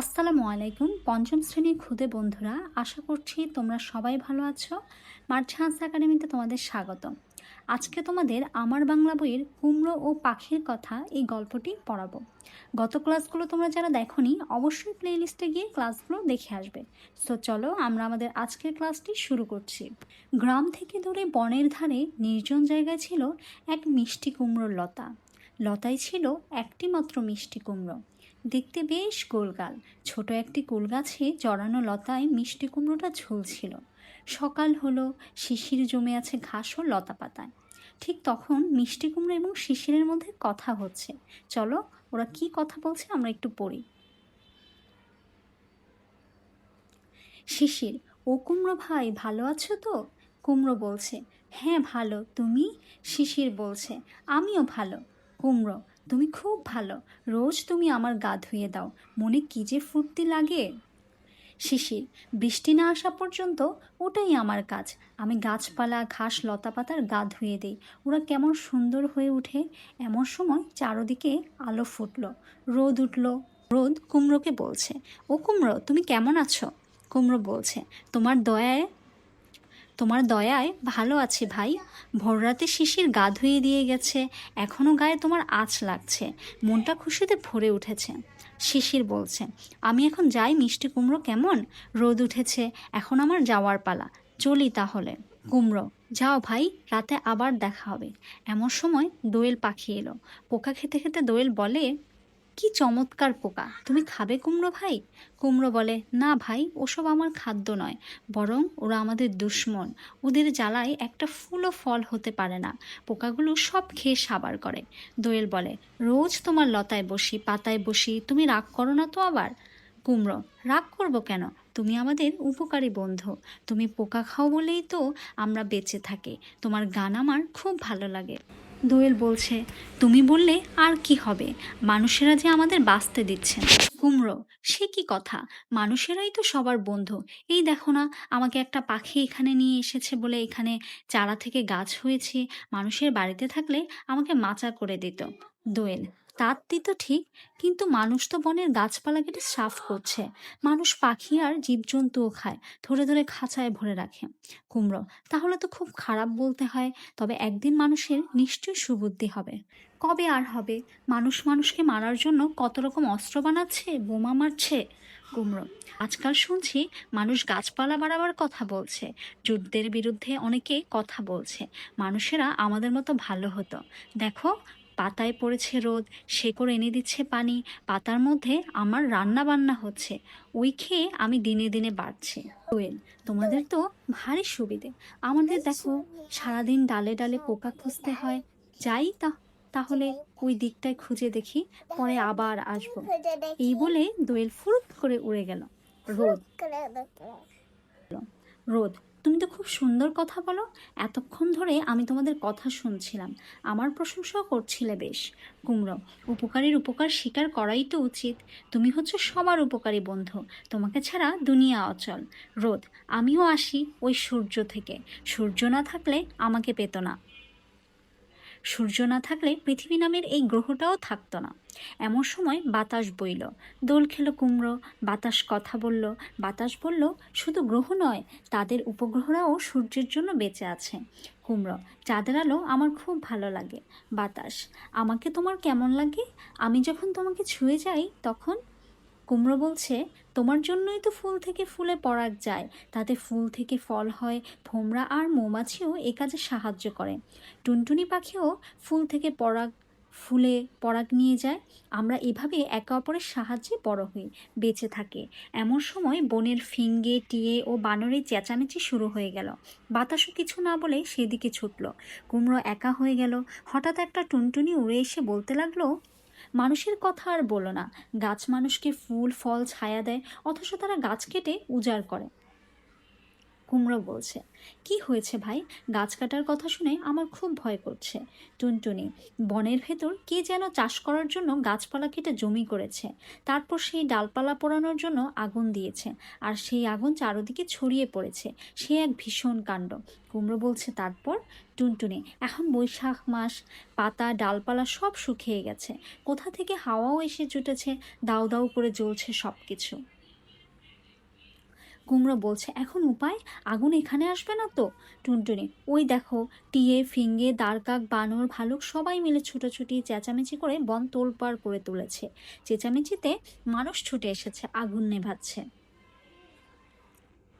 আসসালামু আলাইকুম, পঞ্চম শ্রেণির ক্ষুদে বন্ধুরা, আশা করছি তোমরা সবাই ভালো আছো। মার্চান্স একাডেমিতে তোমাদের স্বাগত আজকে তোমাদের আমার বাংলা বইয়ের কুমড়ো ও পাখির কথা এই গল্পটি পড়াবো। গত ক্লাসগুলো তোমরা যারা দেখোনি, অবশ্যই প্লেলিস্টে গিয়ে ক্লাসগুলো দেখে আসবে। তো চলো আমরা আমাদের আজকের ক্লাসটি শুরু করছি। গ্রাম থেকে দূরে বনের ধারে নির্জন জায়গায় ছিল এক মিষ্টি কুমড়োর লতা। লতায় ছিল একটি মাত্র মিষ্টি কুমড়ো। দেখতে বেশ গোলগাল। ছোট একটি কুল গাছে জড়ানো লতায় মিষ্টি কুমড়োটা ঝুলছিল। সকাল হলো, শিশির জমে আছে ঘাস ও লতা পাতায় ঠিক তখন মিষ্টি কুমড়ো এবং শিশিরের মধ্যে কথা হচ্ছে। চলো, ওরা কি কথা বলছে আমরা একটু পড়ি। শিশির, ও কুমড়ো ভাই, ভালো আছো তো? কুমড়ো বলছে হ্যাঁ ভালো। তুমি? শিশির বলছে, আমিও ভালো। কুমড়ো তুমি খুব ভালো। রোজ তুমি আমার গা ধুয়ে দাও। মনে কি যে ফুর্তি লাগে? শিশির বৃষ্টি না আসা পর্যন্ত ওটাই আমার কাজ। আমি গাছপালা, ঘাস লতা পাতার গা ধুয়ে দিই। ওরা কেমন সুন্দর হয়ে ওঠে। এমন সময় চারদিকে আলো ফুটলো। রোদ উঠল। রোদ কুমড়োকে বলছে, ও কুমড়ো, তুমি কেমন আছো? কুমড়ো বলছে, তোমার দয়ায় তোমার দয়ায় ভালো আছি ভাই। ভোররাতে শিশির গা ধুয়ে দিয়ে গেছে। এখনও গায়ে তোমার আঁচ লাগছে। মনটা খুশিতে ভরে উঠেছে। শিশির বলছে, আমি এখন যাই মিষ্টি কুমড়ো কেমন? রোদ উঠেছে, এখন আমার যাওয়ার পালা। চলি তাহলে। কুমড়ো, যাও ভাই, রাতে আবার দেখা হবে। এমন সময় দোয়েল পাখি এলো। পোকা খেতে খেতে দোয়েল বলে কি চমৎকার পোকা। তুমি খাবে কুমড়ো ভাই? কুমড়ো বলে, না ভাই, ওসব আমার খাদ্য নয়। বরং ওরা আমাদের দুশ্মন। ওদের জ্বালায় একটা ফুলও ফল হতে পারে না। পোকাগুলো সব খেয়ে সাবার করে। দোয়েল বলে, রোজ তোমার লতায় বসি, পাতায় বসি, তুমি রাগ করো না তো আবার? কুমড়ো, রাগ করব কেন? তুমি আমাদের উপকারী বন্ধু। তুমি পোকা খাও বলেই তো আমরা বেঁচে থাকি। তোমার গান আমার খুব ভালো লাগে। দোয়েল বলছে, তুমি বললে আর কি হবে? মানুষেরা যে আমাদের বাঁচতে দিচ্ছে। কুমড়ো, সে কি কথা? মানুষেরাই তো সবার বন্ধু। এই দেখো না, আমাকে একটা পাখি এখানে নিয়ে এসেছে বলে এখানে চারা থেকে গাছ হয়েছে। মানুষের বাড়িতে থাকলে আমাকে মাচা করে দিত। দোয়েল তার দিত ঠিক, কিন্তু মানুষ তো বনের গাছপালা কেটে সাফ করছে। মানুষ পাখি আর জীবজন্তুও খায়, ধরে ধরে খাঁচায় ভরে রাখে। কুমড়ো, তাহলে তো খুব খারাপ বলতে হয়, তবে একদিন মানুষের নিশ্চয়ই সুবুদ্ধি হবে। কবে আর হবে? মানুষ মানুষকে মারার জন্য কত রকম অস্ত্র বানাচ্ছে, বোমা মারছে? কুমড়ো, আজকাল শুনছি মানুষ গাছপালা বাড়াবার কথা বলছে, যুদ্ধের বিরুদ্ধে অনেকে কথা বলছে। মানুষেরা আমাদের মতো ভালো হতো। দেখো পাতায় পড়েছে রোদ, শেকড় এনে দিচ্ছে পানি, পাতার মধ্যে আমার রান্না বান্না হচ্ছে। ওই খেয়ে আমি দিনে দিনে বাড়ছি। কোয়েল তোমাদের তো ভারী সুবিধে। আমাদের দেখো, সারাদিন ডালে ডালে পোকা খুঁজতে হয়। যাই তা, তাহলে ওই দিকটায় খুঁজে দেখি, পরে আবার আসব। এই বলে দোয়েল ফুরুত করে উড়ে গেল। রোদ। রোদ তুমি তো খুব সুন্দর কথা বলো। এতক্ষণ ধরে আমি তোমাদের কথা শুনছিলাম। আমার প্রশংসাও করছিলে বেশ। কুমড়ো, উপকারের উপকার স্বীকার করাই তো উচিত। তুমি হচ্ছে সবার উপকারী বন্ধু। তোমাকে ছাড়া দুনিয়া অচল। রোদ, আমিও আসি ওই সূর্য থেকে। সূর্য না থাকলে আমাকে পেত না। সূর্য না থাকলে পৃথিবী নামের এই গ্রহটাও থাকতো না। এমন সময় বাতাস বইল। দোল খেলো কুমড়ো, বাতাস কথা বলল। বাতাস বলল, শুধু গ্রহ নয়, তাদের উপগ্রহরাও সূর্যের জন্য বেঁচে আছে। কুমড়ো, চাঁদের আলো আমার খুব ভালো লাগে। বাতাস, আমাকে তোমার কেমন লাগে? আমি যখন তোমাকে ছুঁয়ে যাই, তখন কুমড়ো বলছে, তোমার জন্যই তো ফুল থেকে ফুলে পরাগ যায়। তাতে ফুল থেকে ফল হয়, ভোমরা আর মৌমাছিও এ কাজে সাহায্য করে। টুনটুনি পাখিও ফুল থেকে পরাগ, ফুলে পরাগ নিয়ে যায়। আমরা এভাবে একে অপরের সাহায্যে বড় হই, বেঁচে থাকি। এমন সময় বনের ফিঙ্গে, টিয়ে ও বানরের চেঁচামেচি শুরু হয়ে গেল। বাতাসও কিছু না বলে সেদিকে ছুটল। কুমড়ো একা হয়ে গেল। হঠাৎ একটা টুনটুনি উড়ে এসে বলতে লাগল মানুষের কথা আর বলো না। গাছ মানুষকে ফুল, ফল, ছায়া দেয়, অথচ তারা গাছ কেটে উজাড় করে। কুমড়ো বলছে, কি হয়েছে ভাই? গাছ কাটার কথা শুনে আমার খুব ভয় করছে। টুনটুনি, বনের ভেতর কে যেন চাষ করার জন্য গাছপালা কেটে জমি করেছে। তারপর সেই ডালপালা পোড়ানোর জন্য আগুন দিয়েছে আর সেই আগুন চারদিকে ছড়িয়ে পড়েছে। সে এক ভীষণ কাণ্ড। কুমড়ো বলছে, তারপর? টুনটুনি, এখন বৈশাখ মাস, পাতা, ডালপালা সব শুকিয়ে গেছে। কোথা থেকে হাওয়াও এসে জুটেছে দাউ দাউ করে জ্বলছে সব কিছু কুমড়ো বলছে, এখন উপায়? আগুন এখানে আসবে না তো? টুনটুনি, ওই দেখো, টিয়ে, ফিঙ্গে দাঁড়কাক বানর, ভালুক সবাই মিলে ছুটোছুটি, চেঁচামেচি করে বন তোলপাড় করে তুলেছে। চেঁচামেচিতে মানুষ ছুটে এসেছে, আগুন নেভাচ্ছে।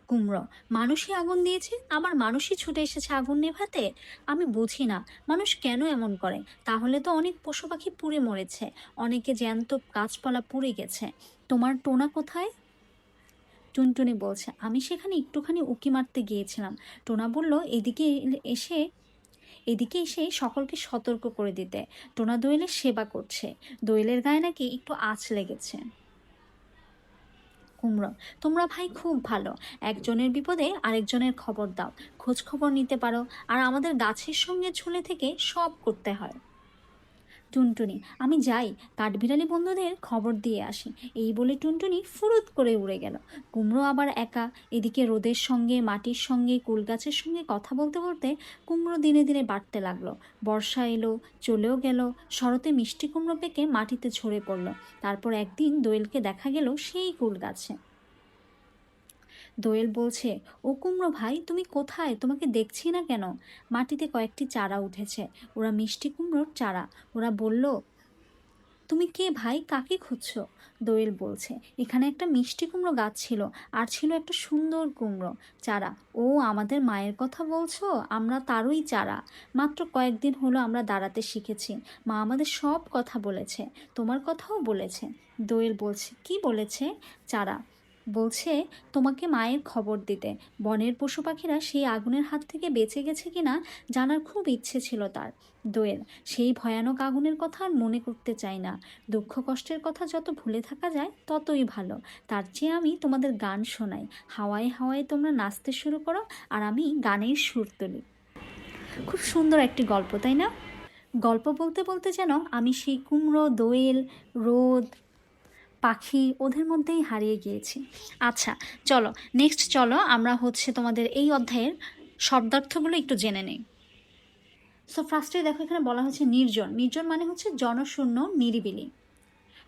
কুমড়ো, মানুষই আগুন দিয়েছে? আবার মানুষই ছুটে এসেছে আগুন নেভাতে? আমি বুঝি না, মানুষ কেন এমন করে? তাহলে তো অনেক পশু পাখি পুড়ে মরেছে, অনেকে জ্যান্ত গাছপালা পুড়ে গেছে। তোমার টোনা কোথায়? টুনটুনি বলছে, আমি সেখানে একটুখানি উকি মারতে গিয়েছিলাম। টোনা বলল, এদিকে এসে এদিকে এসে সকলকে সতর্ক করে দিতে। টোনা দোয়েলের সেবা করছে। দোয়েলের গায়ে নাকি একটু আঁচ লেগেছে। কুমড়ো, তোমরা ভাই খুব ভালো। একজনের বিপদে আরেকজনের খবর দাও। খোঁজ খবর নিতে পারো। আর আমাদের গাছের সঙ্গে ঝুলে থেকে সব করতে হয়। টুনটুনি। আমি যাই, কাঠবিড়ালি বন্ধুদের খবর দিয়ে আসি। এই বলে টুনটুনি ফুরুত করে উড়ে গেল। কুমড়ো আবার একা। এদিকে রোদের সঙ্গে, মাটির সঙ্গে কুল গাছের সঙ্গে কথা বলতে বলতে কুমড়ো দিনে দিনে বাড়তে লাগল। বর্ষা এলো, চলেও গেল। শরতে মিষ্টি কুমড়ো পেকে মাটিতে ঝরে পড়ল। তারপর একদিন দোয়েলকে দেখা গেল সেই কুল গাছে দোয়েল বলছে, ও কুমড়ো ভাই, তুমি কোথায়? তোমাকে দেখছি না কেন? মাটিতে কয়েকটি চারা উঠেছে। ওরা মিষ্টি কুমড়োর চারা। ওরা বলল, তুমি কে ভাই? কাকে খুঁজছো? দোয়েল বলছে, এখানে একটা মিষ্টি কুমড়ো গাছ ছিল, আর ছিল একটা সুন্দর কুমড়ো চারা। ও আমাদের মায়ের কথা বলছো? আমরা তারই চারা। মাত্র কয়েকদিন হলো আমরা দাঁড়াতে শিখেছি। মা আমাদের সব কথা বলেছে। তোমার কথাও বলেছে। দোয়েল বলছে, কি বলেছে? চারা। বলছে, তোমাকে মায়ের খবর দিতে। বনের পশু পাখিরা সেই আগুনের হাত থেকে বেঁচে গেছে কিনা জানার খুব ইচ্ছে ছিল তার। দোয়েল, সেই ভয়ানক আগুনের কথা আর মনে করতে চাই না। দুঃখ কষ্টের কথা যত ভুলে থাকা যায়, ততই ভালো। তার চেয়ে আমি তোমাদের গান শোনাই। হাওয়ায় হাওয়ায় তোমরা নাচতে শুরু করো আর আমি গানের সুর তুলি। খুব সুন্দর একটি গল্প, তাই না? গল্প বলতে বলতে যেন আমি সেই কুমড়ো, দোয়েল, রোদ পাখি ওদের মধ্যেই হারিয়ে গিয়েছি। আচ্ছা চলো নেক্সট চলো, আমরা হচ্ছে তোমাদের এই অধ্যায়ের শব্দার্থগুলো একটু জেনে নেই। সো ফার্স্টে দেখো এখানে বলা হচ্ছে নির্জন। নির্জন মানে হচ্ছে জনশূন্য, নিরিবিলি।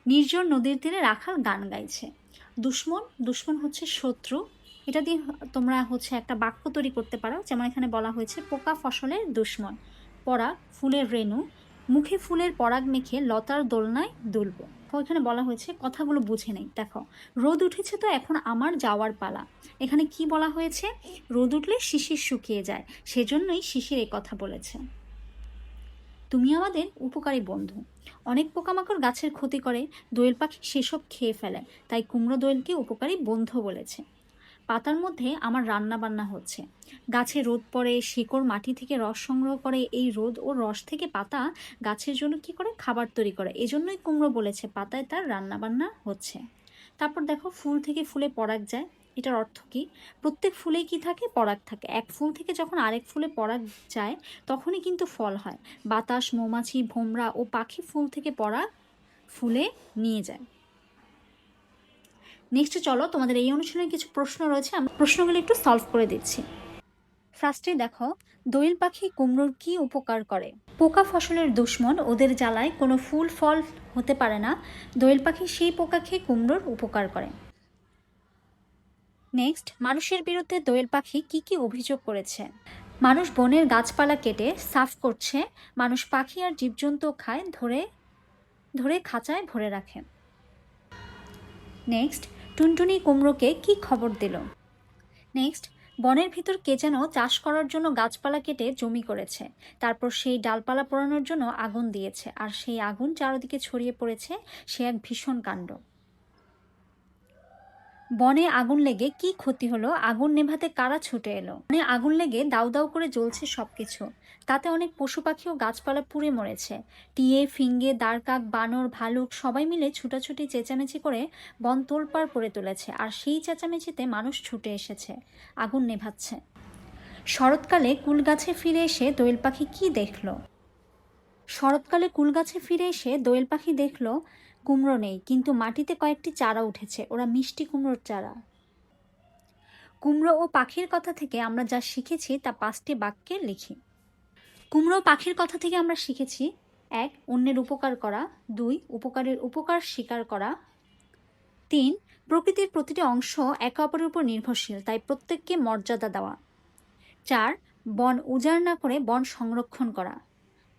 নির্জন নদীর তীরে রাখাল গান গাইছে। দুশ্মন দুশ্মন হচ্ছে শত্রু। এটা দিয়ে তোমরা হচ্ছে একটা বাক্য তৈরি করতে পারো। যেমন এখানে বলা হয়েছে, পোকা ফসলের দুশ্মন, পরাগ ফুলের রেণু, মুখে ফুলের পরাগ মেখে লতার দোলনায় দুলব। এখানে বলা হয়েছে, কথাগুলো বুঝে নেই। দেখো, রোদ উঠেছে তো এখন আমার যাওয়ার পালা। এখানে কি বলা হয়েছে? রোদ উঠলে শিশির শুকিয়ে যায়। সেজন্যই শিশির এই কথা বলেছে। তুমি আমাদের উপকারী বন্ধু। অনেক পোকামাকড় গাছের ক্ষতি করে, দোয়েল পাখি সেসব খেয়ে ফেলে। তাই কুমড়ো দোয়েলকে উপকারী বন্ধু বলেছে। পাতার মধ্যে আমার রান্না বান্না হচ্ছে। গাছে রোদ পড়ে, শিকড় মাটি থেকে রস সংগ্রহ করে, এই রোদ ও রস থেকে পাতা গাছের জন্য কি করে? খাবার তৈরি করে। এজন্যই কুমড়ো বলেছে, পাতায় তার রান্না বান্না হচ্ছে। তারপর দেখো, ফুল থেকে ফুলে পরাগ যায়। এটার অর্থ কি? প্রত্যেক ফুলেই কি থাকে? পরাগ থাকে। এক ফুল থেকে যখন আরেক ফুলে পরাগ যায়, তখনই কিন্তু ফল হয়। বাতাস, মৌমাছি, ভোমরা ও পাখি ফুল থেকে পরাগ ফুলে নিয়ে যায়। নেক্সট চলো, তোমাদের এই অনুষ্ঠানে কিছু প্রশ্ন রয়েছে, আমি প্রশ্নগুলো একটু সলভ করে দিচ্ছি। ফার্স্টে দেখো, দোয়েল পাখি কুমড়োর কি উপকার করে? পোকা ফসলের দুশ্মন, ওদের জ্বালায় কোনো ফুল, ফল হতে পারে না, দোয়েল পাখি সেই পোকা খেয়ে কুমড়োর উপকার করে। নেক্সট মানুষের বিরুদ্ধে দোয়েল পাখি কি কি অভিযোগ করেছে? মানুষ বনের গাছপালা কেটে সাফ করছে, মানুষ পাখি আর জীবজন্তু খায় ধরে ধরে খাঁচায় ভরে রাখে। নেক্সট টুনটুনি কুমড়োকে কি খবর দিল? নেক্সট বনের ভিতর কে যেন চাষ করার জন্য গাছপালা কেটে জমি করেছে। তারপর সেই ডালপালা পোড়ানোর জন্য আগুন দিয়েছে। আর সেই আগুন চারদিকে ছড়িয়ে পড়েছে, সে এক ভীষণ কাণ্ড। বনে আগুন লেগে কি ক্ষতি হলো? আগুন নেভাতে কারা ছুটে এলো? বনে আগুন লেগে দাউ দাউ করে জ্বলছে সবকিছু। তাতে অনেক পশু পাখি ও গাছপালা পুড়ে মরেছে। টিয়ে, ফিঙ্গে দাঁড়কাক বানর, ভালুক সবাই মিলে ছুটাছুটি, চেঁচামেচি করে বন তোলপাড় করে তুলেছে আর সেই চেঁচামেচিতে মানুষ ছুটে এসেছে। আগুন নেভাচ্ছে। শরৎকালে কুলগাছে ফিরে এসে দোয়েল পাখি কি দেখল? শরৎকালে কুলগাছে ফিরে এসে দোয়েল পাখি দেখল কুমড়ো নেই, কিন্তু মাটিতে কয়েকটি চারা উঠেছে। ওরা মিষ্টি কুমড়োর চারা। কুমড়ো ও পাখির কথা থেকে আমরা যা শিখেছি, তা পাঁচটি বাক্যে লিখি। কুমড়ো পাখির কথা থেকে আমরা শিখেছি, এক, অন্যের উপকার করা, দুই, উপকারের উপকার স্বীকার করা, তিন, প্রকৃতির প্রতিটি অংশ একে অপরের উপর নির্ভরশীল, তাই প্রত্যেককে মর্যাদা দেওয়া। চার, বন উজাড় না করে বন সংরক্ষণ করা।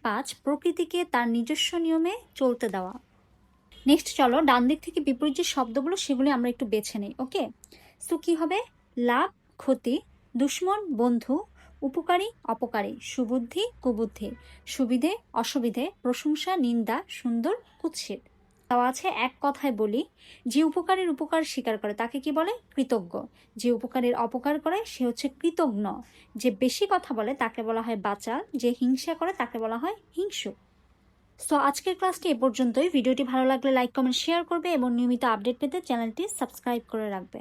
পাঁচ, প্রকৃতিকে তার নিজস্ব নিয়মে চলতে দেওয়া। নেক্সট চলো, ডান দিক থেকে বিপরীত যে শব্দগুলো, সেগুলো আমরা একটু বেছে নিই ওকে সো কী হবে? লাভ, ক্ষতি, দুশ্মন, বন্ধু, উপকারী, অপকারী, সুবুদ্ধি, কুবুদ্ধি, সুবিধে, অসুবিধে, প্রশংসা, নিন্দা, সুন্দর, কুৎসিত। তাও আছে এক কথায় বলি, যে উপকারের উপকার স্বীকার করে, তাকে কি বলে? কৃতজ্ঞ। যে উপকারের অপকার করে, সে হচ্ছে কৃতজ্ঞ। যে বেশি কথা বলে, তাকে বলা হয় বাচাল। যে হিংসা করে, তাকে বলা হয় হিংসুক। সো আজকের ক্লাসটি এ পর্যন্তই। ভিডিওটি ভালো লাগলে লাইক কমেন্ট শেয়ার করবে এবং নিয়মিত আপডেট পেতে চ্যানেলটি সাবস্ক্রাইব করে রাখবে।